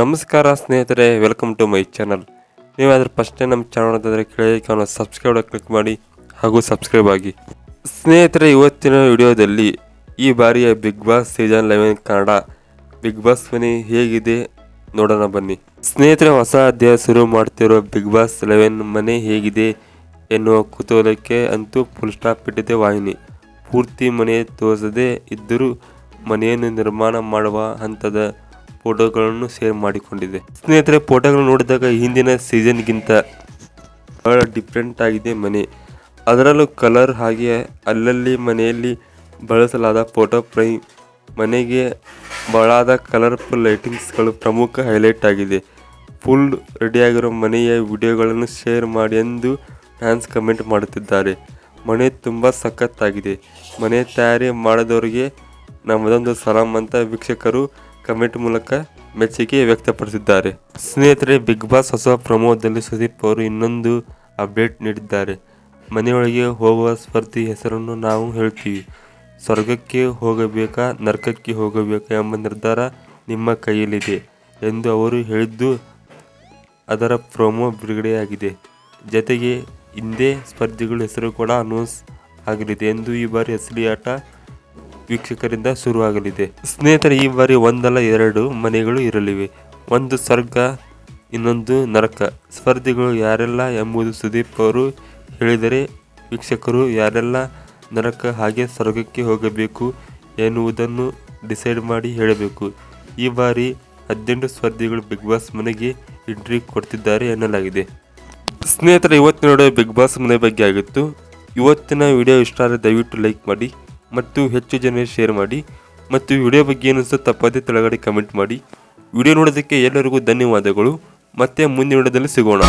ನಮಸ್ಕಾರ ಸ್ನೇಹಿತರೆ welcome to my channel ನೀವಾದರೂ ಫಸ್ಟ್ ನಮ್ಮ ಚಾನಲ್ ಅಂತಂದರೆ ಕೆಳಗೆ ಕಾಣೋ ಸಬ್ಸ್ಕ್ರೈಬ್ ಕ್ಲಿಕ್ ಮಾಡಿ ಹಾಗೂ ಸಬ್ಸ್ಕ್ರೈಬ್ ಆಗಿ. ಸ್ನೇಹಿತರೆ, ಇವತ್ತಿನ ವಿಡಿಯೋದಲ್ಲಿ ಈ ಬಾರಿಯ Bigg Boss season eleven Kannada Bigg Boss ಮನೆ ಹೇಗಿದೆ ನೋಡೋಣ ಬನ್ನಿ. ಸ್ನೇಹಿತರೆ, ಹೊಸ ಅಧ್ಯಾಯ ಶುರು ಮಾಡ್ತಿರೋ ಬಿಗ್ ಬಾಸ್ ಲೆವೆನ್ ಮನೆ ಹೇಗಿದೆ ಎನ್ನುವ ಕುತೂಹಲಕ್ಕೆ ಅಂತೂ ಫುಲ್ ಸ್ಟಾಪ್ ಇಟ್ಟಿದೆ ವಾಹಿನಿ. ಪೂರ್ತಿ ಮನೆ ತೋರಿಸದೇ ಇದ್ದರೂ ಮನೆಯನ್ನು ನಿರ್ಮಾಣ ಮಾಡುವ ಹಂತದ ಫೋಟೋಗಳನ್ನು ಶೇರ್ ಮಾಡಿಕೊಂಡಿದೆ. ಸ್ನೇಹಿತರೆ ಫೋಟೋಗಳು ನೋಡಿದಾಗ ಹಿಂದಿನ ಸೀಸನ್ಗಿಂತ ಬಹಳ ಡಿಫ್ರೆಂಟ್ ಆಗಿದೆ ಮನೆ. ಅದರಲ್ಲೂ ಕಲರ್ ಹಾಗೆ ಅಲ್ಲಲ್ಲಿ ಮನೆಯಲ್ಲಿ ಬಳಸಲಾದ ಫೋಟೋ ಫ್ರೇಮ್ ಮನೆಗೆ ಬಹಳಾದ ಕಲರ್ಫುಲ್ ಲೈಟಿಂಗ್ಸ್ಗಳು ಪ್ರಮುಖ ಹೈಲೈಟ್ ಆಗಿದೆ. ಫುಲ್ ರೆಡಿಯಾಗಿರೋ ಮನೆಯ ವಿಡಿಯೋಗಳನ್ನು ಶೇರ್ ಮಾಡಿ ಎಂದು ಫ್ಯಾನ್ಸ್ ಕಮೆಂಟ್ ಮಾಡುತ್ತಿದ್ದಾರೆ. ಮನೆ ತುಂಬ ಸಖತ್ತಾಗಿದೆ. ಮನೆ ತಯಾರಿ ಮಾಡಿದವರಿಗೆ ನಮ್ಮದೊಂದು ಸಲಾಮ್ ಅಂತ ವೀಕ್ಷಕರು ಕಮೆಂಟ್ ಮೂಲಕ ಮೆಚ್ಚುಗೆ ವ್ಯಕ್ತಪಡಿಸಿದ್ದಾರೆ. ಸ್ನೇಹಿತರೆ, ಬಿಗ್ ಬಾಸ್ ಹೊಸ ಪ್ರಮೋದಲ್ಲಿ ಸುದೀಪ್ ಅವರು ಇನ್ನೊಂದು ಅಪ್ಡೇಟ್ ನೀಡಿದ್ದಾರೆ. ಮನೆಯೊಳಗೆ ಹೋಗುವ ಸ್ಪರ್ಧಿ ಹೆಸರನ್ನು ನಾವು ಹೇಳ್ತೀವಿ. ಸ್ವರ್ಗಕ್ಕೆ ಹೋಗಬೇಕಾ, ನರಕಕ್ಕೆ ಹೋಗಬೇಕಾ ಎಂಬ ನಿರ್ಧಾರ ನಿಮ್ಮ ಕೈಯಲ್ಲಿದೆ ಎಂದು ಅವರು ಹೇಳಿದ್ದು, ಅದರ ಪ್ರೊಮೋ ಬಿಡುಗಡೆಯಾಗಿದೆ. ಜತೆಗೆ, ಹಿಂದೆ ಸ್ಪರ್ಧಿಗಳ ಹೆಸರು ಕೂಡ ಅನೌನ್ಸ್ ಆಗಲಿದೆ ಎಂದು ಈ ಬಾರಿ ಆಟ ವೀಕ್ಷಕರಿಂದ ಶುರುವಾಗಲಿದೆ. ಸ್ನೇಹಿತರೆ, ಈ ಬಾರಿ ಒಂದಲ್ಲ ಎರಡು ಮನೆಗಳು ಇರಲಿವೆ. ಒಂದು ಸ್ವರ್ಗ, ಇನ್ನೊಂದು ನರಕ. ಸ್ಪರ್ಧಿಗಳು ಯಾರೆಲ್ಲ ಎಂಬುದು ಸುದೀಪ್ ಅವರು ಹೇಳಿದರೆ, ವೀಕ್ಷಕರು ಯಾರೆಲ್ಲ ನರಕ ಹಾಗೆ ಸ್ವರ್ಗಕ್ಕೆ ಹೋಗಬೇಕು ಎನ್ನುವುದನ್ನು ಡಿಸೈಡ್ ಮಾಡಿ ಹೇಳಬೇಕು. ಈ ಬಾರಿ ಹದಿನೆಂಟು ಸ್ಪರ್ಧಿಗಳು ಬಿಗ್ ಬಾಸ್ ಮನೆಗೆ ಎಂಟ್ರಿ ಕೊಡ್ತಿದ್ದಾರೆ ಎನ್ನಲಾಗಿದೆ. ಸ್ನೇಹಿತರೆ, ಇವತ್ತಿನ ಬಿಗ್ ಬಾಸ್ ಮನೆ ಬಗ್ಗೆ ಆಗಿತ್ತು. ಇವತ್ತಿನ ವಿಡಿಯೋ ಇಷ್ಟ ಆದರೆ ದಯವಿಟ್ಟು ಲೈಕ್ ಮಾಡಿ. ಮತ್ತು ಹೆಚ್ಚು ಜನರಿಗೆ ಶೇರ್ ಮಾಡಿ ಮತ್ತು ವಿಡಿಯೋ ಬಗ್ಗೆ ಏನಿಸ್ತು ತಪ್ಪದೇ ತೆಳಗಡೆ ಕಮೆಂಟ್ ಮಾಡಿ. ವಿಡಿಯೋ ನೋಡೋದಕ್ಕೆ ಎಲ್ಲರಿಗೂ ಧನ್ಯವಾದಗಳು. ಮತ್ತೆ ಮುಂದಿನ ವಿಡಿಯೋದಲ್ಲಿ ಸಿಗೋಣ.